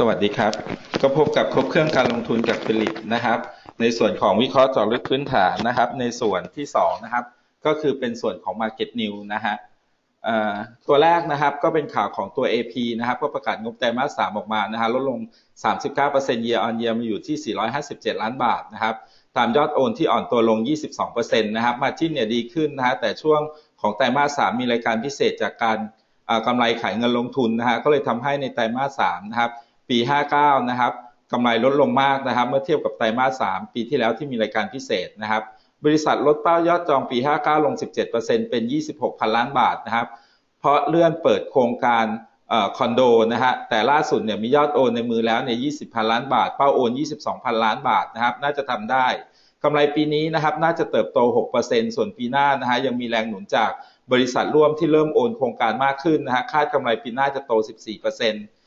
สวัสดีครับ ก็พบกับครบเครื่องการลงทุนจากฟิลิปนะครับ ในส่วนของวิเคราะห์เจาะลึกพื้นฐานนะครับ ในส่วนที่2นะครับ ก็คือเป็นส่วนของ Market New นะฮะตัวแรกนะครับก็เป็นข่าวของตัว AP นะครับ ก็ประกาศงบไตรมาส 3 ออกมานะฮะลดลง 39% year on year มาอยู่ที่ 457 ล้านบาทนะครับ ตามยอดโอนที่อ่อนตัวลง 22%นะครับ มาจิ้นเนี่ยดีขึ้นนะฮะแต่ช่วงของไตรมาส 3 มีรายการพิเศษจากการกำไรขายเงินลงทุนนะฮะก็เลยทำให้ในไตรมาส 3 นะครับ ปี 59 นะครับกำไรลดลงมากนะครับ เมื่อเทียบกับไตรมาส 3 ปีที่แล้วที่มีรายการพิเศษนะครับ บริษัทลดเป้ายอดจองปี 59 ลง 17%เป็น 26 พันล้านบาทนะครับ เพราะเลื่อนเปิดโครงการคอนโดนะฮะ แต่ล่าสุดเนี่ยมียอดโอนในมือแล้วเนี่ย 20 พันล้านบาท เป้าโอน 22 พันล้านบาทนะครับ น่าจะทำได้กำไรปีนี้นะครับน่าจะเติบโต 6%ส่วนปีหน้านะฮะยังมีแรงหนุนจากบริษัทร่วมที่เริ่มโอนโครงการมากขึ้นนะฮะคาดกำไรปีหน้าจะโต 14%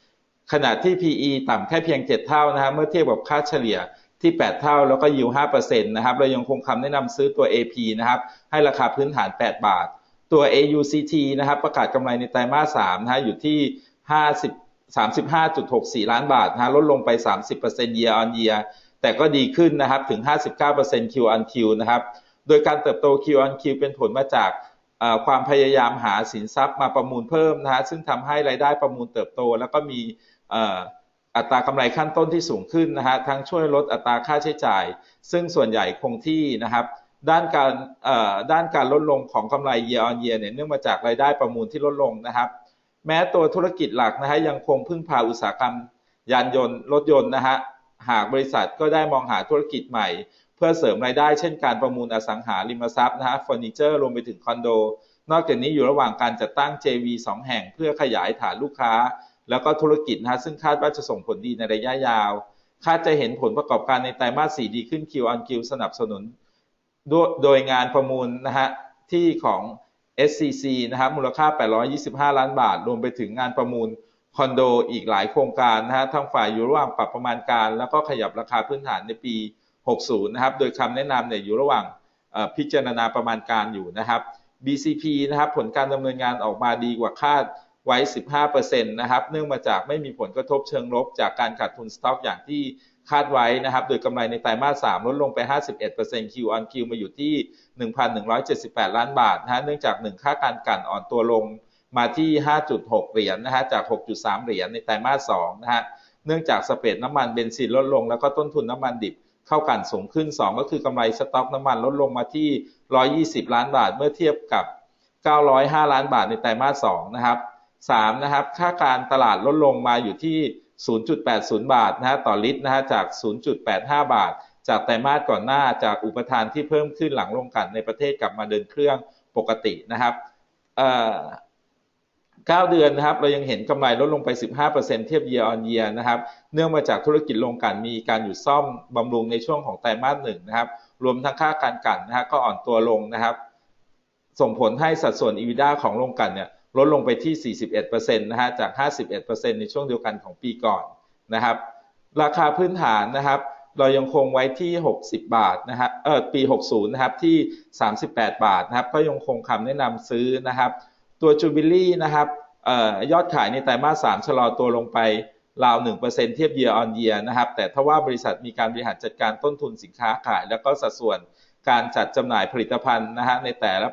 ขณะที่ PE ต่ำแค่เพียง 7 เท่านะครับเมื่อเทียบกับค่าเฉลี่ยที่ 8 เท่า แล้วก็ยิว5%นะครับเรายังคงคำแนะนำซื้อตัว AP นะครับให้ราคาพื้นฐาน 8 บาท ตัว AUCT นะครับประกาศกำไรในไตรมาส3นะฮะอยู่ที่ 50 35.64 ล้านบาทนะลดลงไป 30% year on year แต่ก็ดีขึ้นนะครับถึง 59% Q on Q นะครับโดยการเติบโต Q on Q เป็นผลมาจากความพยายามหาสินทรัพย์มาประมูลเพิ่มนะฮะซึ่งทำให้รายได้ประมูลเติบโต แล้วก็มี อัตรากำไรขั้นต้นที่สูงขึ้นนะฮะทั้งช่วยลดอัตราค่าใช้จ่าย ซึ่งส่วนใหญ่คงที่นะครับ ด้านการด้านการลดลงของกำไร year on year เนี่ยเนื่องมาจากรายได้ประมูลที่ลดลงนะครับ แม้ตัวธุรกิจหลักนะฮะยังคงพึ่งพาอุตสาหกรรมยานยนต์รถยนต์นะฮะหากบริษัทก็ได้มองหาธุรกิจใหม่ เพื่อเสริมรายได้เช่นการประมูลอสังหาริมทรัพย์นะฮะเฟอร์นิเจอร์รวมไปถึงคอนโด นอกจากนี้อยู่ระหว่างการจัดตั้ง JV 2 แห่งเพื่อขยายฐานลูกค้า แล้วก็ธุรกิจนะซึ่งคาดว่าจะส่งผลดีในระยะยาว คาดจะเห็นผลประกอบการในไตรมาส4ดีขึ้น Q on Q สนับสนุน โดยงานประมูลนะฮะที่ของ SCC นะครับมูลค่า 825 ล้านบาท รวมไปถึงงานประมูลคอนโดอีกหลายโครงการนะฮะทั้งฝ่ายอยู่ระหว่างปรับประมาณการ แล้วก็ขยับราคาพื้นฐานในปี 60 นะครับ โดยคำแนะนำเนี่ยอยู่ระหว่างพิจารณาประมาณการอยู่นะครับ BCP นะครับผลการดำเนินงานออกมาดีกว่าคาด ไว้ 15%นะครับเนื่องมาจากไม่มีผลกระทบเชิงลบ จากการขาดทุนสต็อกอย่างที่คาดไว้นะครับ โดยกำไรในไตรมาส 3 ลดลงไป 51% Q on Q มาอยู่ที่ 1,178 ล้านบาทนะฮะเนื่องจาก 1 ค่าการกันอ่อนตัวลงมาที่ 5.6 เหรียญนนะฮะจาก 6.3 เหรียญในไตรมาส 2 นะฮะเนื่องจากสเปรดน้ำมันเบนซินลดลง แล้วก็ต้นทุนน้ำมันดิบเข้ากันสูงขึ้น 2 ก็คือกำไรสต็อกน้ำมันลดลงมาที่ 120 ล้านบาท เมื่อเทียบกับ 905 ล้านบาทในไตรมาส 2 นะครับ 3นะครับค่าการตลาดลดลงมาอยู่ที่ 0.80 บาทนะฮะต่อลิตรนะฮะจาก 0.85 บาท จากไตรมาสก่อนหน้าจากอุปทานที่เพิ่มขึ้นหลังลงกันในประเทศกลับมาเดินเครื่องปกตินะครับเอ่อ9เดือนนะครับเรายังเห็นกำไรลดลงไป 15%เทียบ year on year นะครับเนื่องมาจากธุรกิจโรงกลั่นมีการหยุดซ่อมบำรุงในช่วงของไตรมาสหนึ่งนะครับรวมทั้งค่าการกลั่นนะฮะก็อ่อนตัวลงนะครับ ส่งผลให้สัดส่วน EBITDA ของโรงกลั่นเนี่ย ลดลงไปที่ 41%นะฮะจาก 51%ในช่วงเดียวกันของปีก่อนนะครับ ราคาพื้นฐานนะครับ เรายังคงไว้ที่ 60 บาทนะฮะเออปี 60 นะครับที่ 38 บาทนะครับ ก็ยังคงคำแนะนำซื้อนะครับ ตัวจูบิลี่นะครับเอ่อยอดขายในไตรมาส 3 ชะลอตัวลงไปราว 1%เทียบ year on year นะครับ แต่ถ้าว่าบริษัทมีการบริหารจัดการต้นทุนสินค้าขาย แล้วก็สัดส่วนการจัดจำหน่ายผลิตภัณฑ์นะฮะในแต่ละ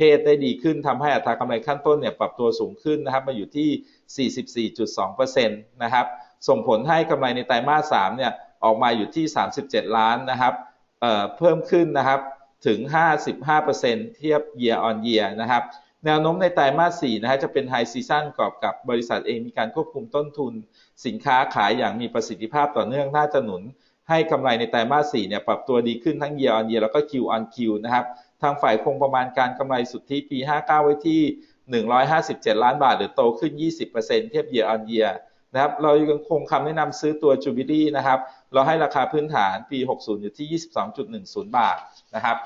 เพศได้ดีขึ้นทำให้อัตรากำไรขั้นต้นเนี่ยปรับตัวสูงขึ้นนะครับมาอยู่ที่ 44.2%นะครับส่งผลให้กำไรในไตรมาส3เนี่ยออกมาอยู่ที่ 37 ล้านนะครับเเพิ่มขึ้นนะครับถึง 55%เทียบ year on year นะครับแนวโน้มในไตรมาส4นะฮะจะเป็นไฮซีซันกอบกับบริษัทเองมีการควบคุมต้นทุน สินค้าขายอย่างมีประสิทธิภาพต่อเนื่องน่าจะหนุน ให้กำไรในไตรมาส4เนี่ยปรับตัวดีขึ้นทั้ง year on year แล้วก็ Q on Q นะครับทางฝ่ายคงประมาณการกำไรสุทธิปี 59 ไว้ที่ 157 ล้านบาท หรือโตขึ้น 20%เทียบ year on year นะครับเรายังคงคำแนะนำซื้อตัวจูบิลี่นะครับ เราให้ราคาพื้นฐานปี 60 อยู่ที่ 22.10 บาทนะครับ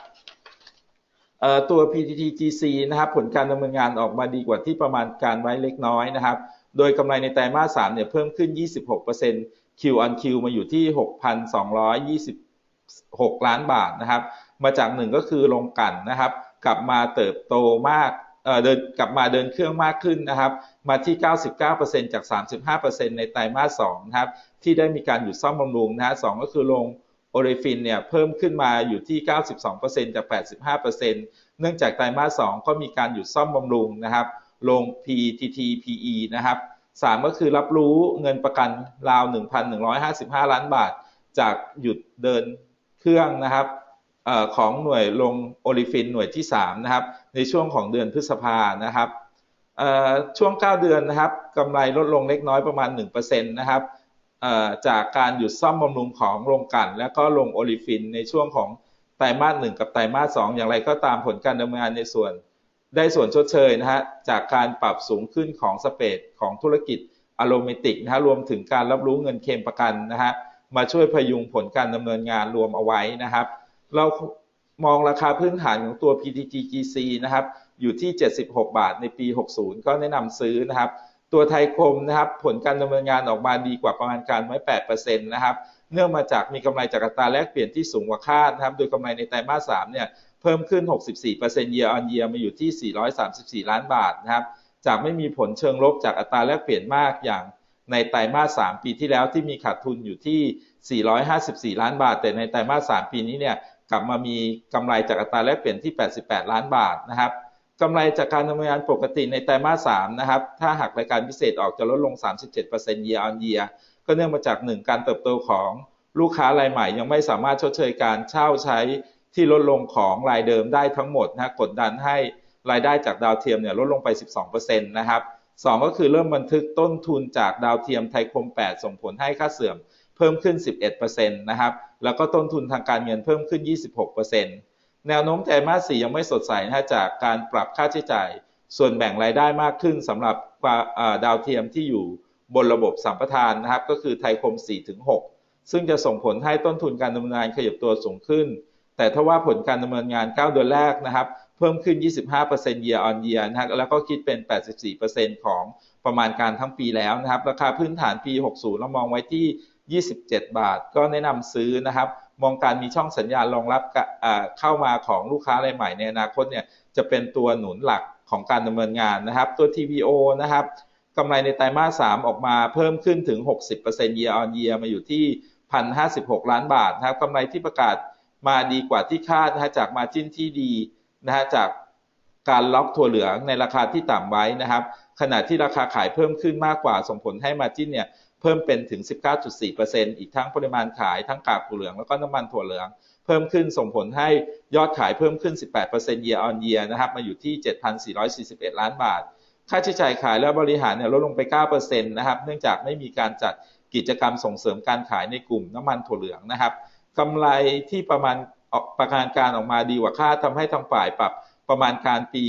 ตัว PTTGC นะครับผลการดำเนินงานออกมาดีกว่าที่ประมาณการไว้เล็กน้อยนะครับ โดยกำไรในไตรมาส 3 เนี่ยเพิ่มขึ้น 26% Q on Q มาอยู่ที่ 6,226 ล้านบาทนะครับ มาจากหนึ่งก็คือลงกันนะครับ กลับมาเติบโตมากเเดินกลับมาเดินเครื่องมากขึ้นนะครับ มาที่ 99%จาก 35%ในไตรมาส2นะครับ ที่ได้มีการหยุดซ่อมบำรุงนะฮะสองก็คือลงโอเรฟินเนี่ยเพิ่มขึ้นมาอยู่ที่ 92%จาก 85%เนื่องจากไตรมาส2ก็มีการหยุดซ่อมบำรุงนะครับ ลง PTT PE นะครับ สามก็คือรับรู้เงินประกันราว 1,155 ล้านบาท จากหยุดเดินเครื่องนะครับออของหน่วยลงโอลิฟินหน่วยที่3นะครับในช่วงของเดือนพฤษภานะครับเอ่อช่วง 9 เดือนนะครับกำไรลดลงเล็กน้อยประมาณ 1%นะครับจากการหยุดซ่อมบำรุงของโรงกลั่นและก็ลงโอลิฟินในช่วงของไตรมาส1กับไตรมาส2อย่างไรก็ตามผลการดำเนินงานในส่วน ได้ส่วนชดเชยนะฮะจากการปรับสูงขึ้นของสเปดของธุรกิจอโลเมติกนะฮะรวมถึงการรับรู้เงินเคมประกันนะฮะมาช่วยพยุงผลการดำเนินงานรวมเอาไว้นะครับ เรามองราคาพื้นฐานของตัว PTTGC นะครับอยู่ที่ 76 บาทในปี 60 ก็แนะนำซื้อนะครับ ตัวไทยคมนะครับ ผลการดำเนินงานออกมาดีกว่าประมาณการไว้ 8%นะครับ เนื่องมาจากมีกำไรจากอัตราแลกเปลี่ยนที่สูงกว่าคาดนะครับ โดยกำไรในไตรมาส 3 เนี่ย เพิ่มขึ้น 64% year on year มาอยู่ที่ 434 ล้านบาทนะครับจากไม่มีผลเชิงลบจากอัตราแลกเปลี่ยนมากอย่างในไตรมาส 3 ปีที่แล้วที่มีขาดทุนอยู่ที่ 454 ล้านบาท แต่ในไตรมาส 3 ปีนี้เนี่ยกลับมามีกำไรจากอัตราแลกเปลี่ยนที่ 88 ล้านบาทนะครับกำไรจากการดำเนินงานปกติในไตรมาส 3 นะครับ ถ้าหากรายการพิเศษออกจะลดลง 37% year on year ก็เนื่องมาจาก 1 การเติบโตของลูกค้ารายใหม่ยังไม่สามารถชดเชยการเช่าใช้ ที่ลดลงของรายเดิมได้ทั้งหมดนะกดดันให้รายได้จากดาวเทียมเนี่ยลดลงไป 12%นะครับสองก็คือเริ่มบันทึกต้นทุนจากดาวเทียมไทยคม 8 ส่งผลให้ค่าเสื่อมเพิ่มขึ้น 11%นะครับ แล้วก็ต้นทุนทางการเงินเพิ่มขึ้น 26%แนวโน้มไตรมาส 4 ยังไม่สดใสนะจากการปรับค่าใช้จ่าย ส่วนแบ่งรายได้มากขึ้นสำหรับดาวเทียมที่อยู่บนระบบสัมปทานนะครับ ก็คือไทยคม 4-6 ซึ่งจะส่งผลให้ต้นทุนการดำเนินงานขยับตัวสูงขึ้น แต่ถ้าว่าผลการดำเนินงาน 9 เดือนแรกนะครับ เพิ่มขึ้น 25% year on year นะแล้วก็คิดเป็น 84%ของประมาณการทั้งปีแล้วนะครับ ราคาพื้นฐานปี 60 เรามองไว้ที่ 27 บาท ก็แนะนำซื้อนะครับ มองการมีช่องสัญญาณรองรับเข้ามาของลูกค้ารายใหม่ในอนาคตเนี่ยจะเป็นตัวหนุนหลักของการดำเนินงานนะครับ ตัว TVO นะครับกำไรในไตรมาส 3 ออกมาเพิ่มขึ้นถึง 60% year on year มาอยู่ที่ 1,056 ล้านบาทนะครับกำไรที่ประกาศ มาดีกว่าที่คาดนะฮะจากมาจิ้นที่ดีนะฮะจากการล็อกถั่วเหลืองในราคาที่ต่ำไว้นะครับ ขณะที่ราคาขายเพิ่มขึ้นมากกว่าส่งผลให้มาจิ้นเนี่ยเพิ่มเป็นถึง 19.4%อีกทั้งปริมาณขายทั้งกากถั่วเหลืองแล้วก็น้ำมันถั่วเหลือง เพิ่มขึ้นส่งผลให้ยอดขายเพิ่มขึ้น 18% year on year นะครับมาอยู่ที่ 7,441 ล้านบาท ค่าใช้จ่ายขายและบริหารเนี่ยลดลงไป 9%นะครับเนื่องจากไม่มีการจัดกิจกรรมส่งเสริมการขายในกลุ่มน้ำมันถั่วเหลืองนะครับ กำไรที่ประมาณประการการออกมาดีกว่าคาดทำให้ทางฝ่ายปรับประมาณการปี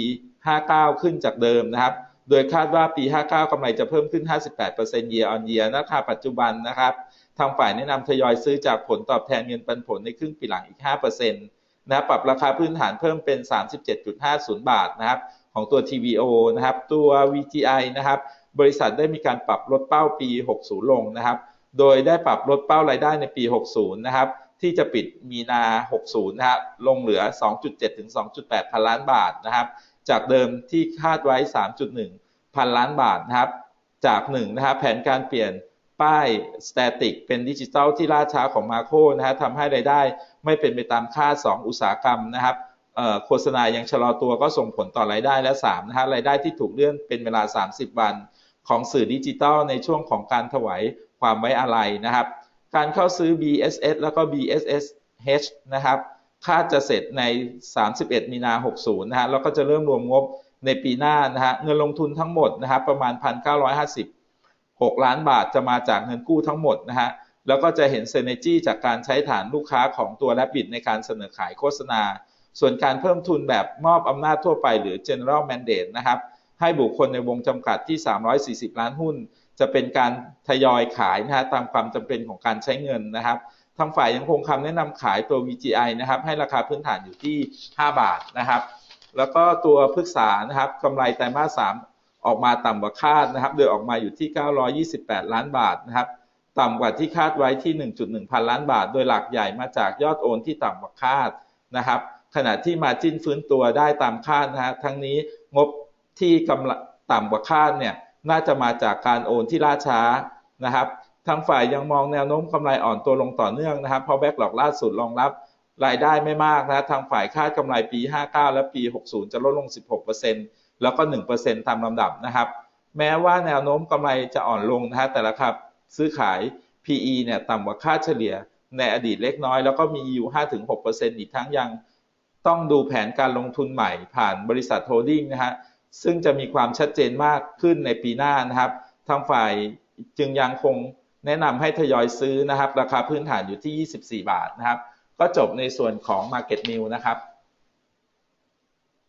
59 ขึ้นจากเดิมนะครับ โดยคาดว่าปี 59 กำไรจะเพิ่มขึ้น 58% year on year ราคาปัจจุบันนะครับ ทางฝ่ายแนะนำทยอยซื้อจากผลตอบแทนเงินปันผลในครึ่งปีหลังอีก 5%นะปรับราคาพื้นฐานเพิ่มเป็น 37.50 บาทนะครับ ของตัว TVO นะครับ ตัว VGI นะครับ บริษัทได้มีการปรับลดเป้าปี 60 ลงนะครับ โดยได้ปรับลดเป้ารายได้ในปี 60 นะครับ ที่จะปิดมีนา 60 นะฮะลงเหลือ 2.7 ถึง 2.8 พันล้านบาทนะครับ จากเดิมที่คาดไว้ 3.1 พันล้านบาทนะครับ จาก1นะครับแผนการเปลี่ยนป้ายสแตติกเป็นดิจิตอลที่ล่าช้าของมาโคนะฮะทำให้รายได้ไม่เป็นไปตามคาด 2 อุตสาหกรรมนะครับโฆษณายังชะลอตัวก็ส่งผลต่อรายได้และ3นะฮะรายได้ที่ถูกเลื่อนเป็นเวลา 30 วัน ของสื่อดิจิตอลในช่วงของการถวายความไว้อาลัยนะครับ การเข้าซื้อ BSS แล้วก็ BSSH นะครับคาดจะเสร็จใน 31 มีนา 60 นะฮะ แล้วก็จะเริ่มรวมงบในปีหน้านะฮะ เงินลงทุนทั้งหมดนะครับประมาณ 1,956 ล้านบาทจะมาจากเงินกู้ทั้งหมดนะฮะ แล้วก็จะเห็นเซเนจี้จากการใช้ฐานลูกค้าของตัวแลบิดในการเสนอขายโฆษณา ส่วนการเพิ่มทุนแบบมอบอำนาจทั่วไปหรือ general mandate นะครับ ให้บุคคลในวงจำกัดที่ 340 ล้านหุ้น จะเป็นการทยอยขายนะฮะตามความจำเป็นของการใช้เงินนะครับทางฝ่ายยังคงคำแนะนำขายตัว VGI นะครับ ให้ราคาพื้นฐานอยู่ที่ 5 บาทนะครับ แล้วก็ตัวพฤกษานะครับกำไรไตรมาส3ออกมาต่ำกว่าคาดนะครับ โดยออกมาอยู่ที่ 928 ล้านบาทนะครับ ต่ำกว่าที่คาดไว้ที่ 1.1 พันล้านบาท โดยหลักใหญ่มาจากยอดโอนที่ต่ำกว่าคาดนะครับ ขณะที่มาจิ้นฟื้นตัวได้ตามคาดนะฮะทั้งนี้งบที่กำไรต่ำกว่าคาดเนี่ย น่าจะมาจากการโอนที่ล่าช้านะครับทางฝ่ายยังมองแนวโน้มกำไรอ่อนตัวลงต่อเนื่องนะครับเพราะแบ็กหลอกล่าสุดรองรับรายได้ไม่มากนะทางฝ่ายคาดกำไรปี 59 และปี 60 จะลดลง 16%แล้วก็ 1%ตามลำดับนะครับ แม้ว่าแนวโน้มกำไรจะอ่อนลงนะฮะแต่ราคาซื้อขาย PE เนี่ยต่ำกว่าค่าเฉลี่ยในอดีตเล็กน้อย แล้วก็มีอยู่5-6%อีกทั้งยังต้องดูแผนการลงทุนใหม่ผ่านบริษัทโฮลดิ้งนะฮะ ซึ่งจะมีความชัดเจนมากขึ้นในปีหน้านะครับทางฝ่ายจึงยังคงแนะนำให้ทยอยซื้อนะครับ ราคาพื้นฐานอยู่ที่ 24 บาทนะครับ ก็จบในส่วนของ Market News นะครับ